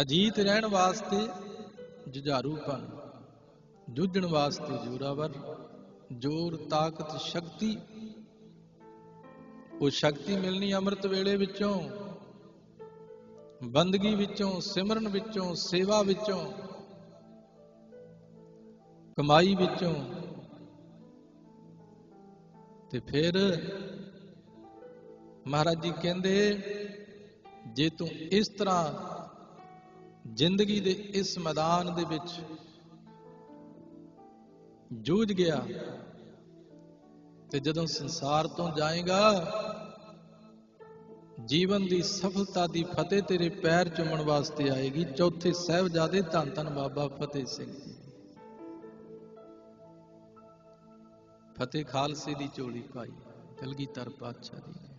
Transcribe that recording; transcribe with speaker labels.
Speaker 1: ਅਜੀਤ ਰਹਿਣ ਵਾਸਤੇ ਜੁਝਾਰੂਪਨ ਜੂਝਣ ਵਾਸਤੇ ਜੋਰਾਵਰ, ਜੋਰ, ਤਾਕਤ, ਸ਼ਕਤੀ। ਉਹ ਸ਼ਕਤੀ ਮਿਲਣੀ ਅੰਮ੍ਰਿਤ ਵੇਲੇ ਵਿੱਚੋਂ, ਬੰਦਗੀ ਵਿੱਚੋਂ, ਸਿਮਰਨ ਵਿੱਚੋਂ, ਸੇਵਾ ਵਿੱਚੋਂ, ਕਮਾਈ ਵਿੱਚੋਂ। ਤੇ ਫਿਰ ਮਹਾਰਾਜ ਜੀ ਕਹਿੰਦੇ, ਜੇ ਤੂੰ ਇਸ ਤਰ੍ਹਾਂ ਜ਼ਿੰਦਗੀ ਦੇ ਇਸ ਮੈਦਾਨ ਦੇ ਵਿੱਚ ਜੂਝ ਗਿਆ ਤੇ ਜਦੋਂ ਸੰਸਾਰ ਤੋਂ ਜਾਏਗਾ, ਜੀਵਨ ਦੀ ਸਫਲਤਾ ਦੀ ਫਤਿਹ ਤੇਰੇ ਪੈਰ ਚੁੰਮਣ ਵਾਸਤੇ ਆਏਗੀ। ਚੌਥੇ ਸਹਿਬਜ਼ਾਦੇ ਧੰਨ ਧੰਨ ਬਾਬਾ ਫਤਿਹ ਸਿੰਘ ਜੀ। ਫਤਿਹ ਖਾਲਸੇ ਦੀ ਝੋਲੀ ਪਾਈ ਕਲਗੀਧਰ ਪਾਤਸ਼ਾਹ ਜੀ ਨੇ।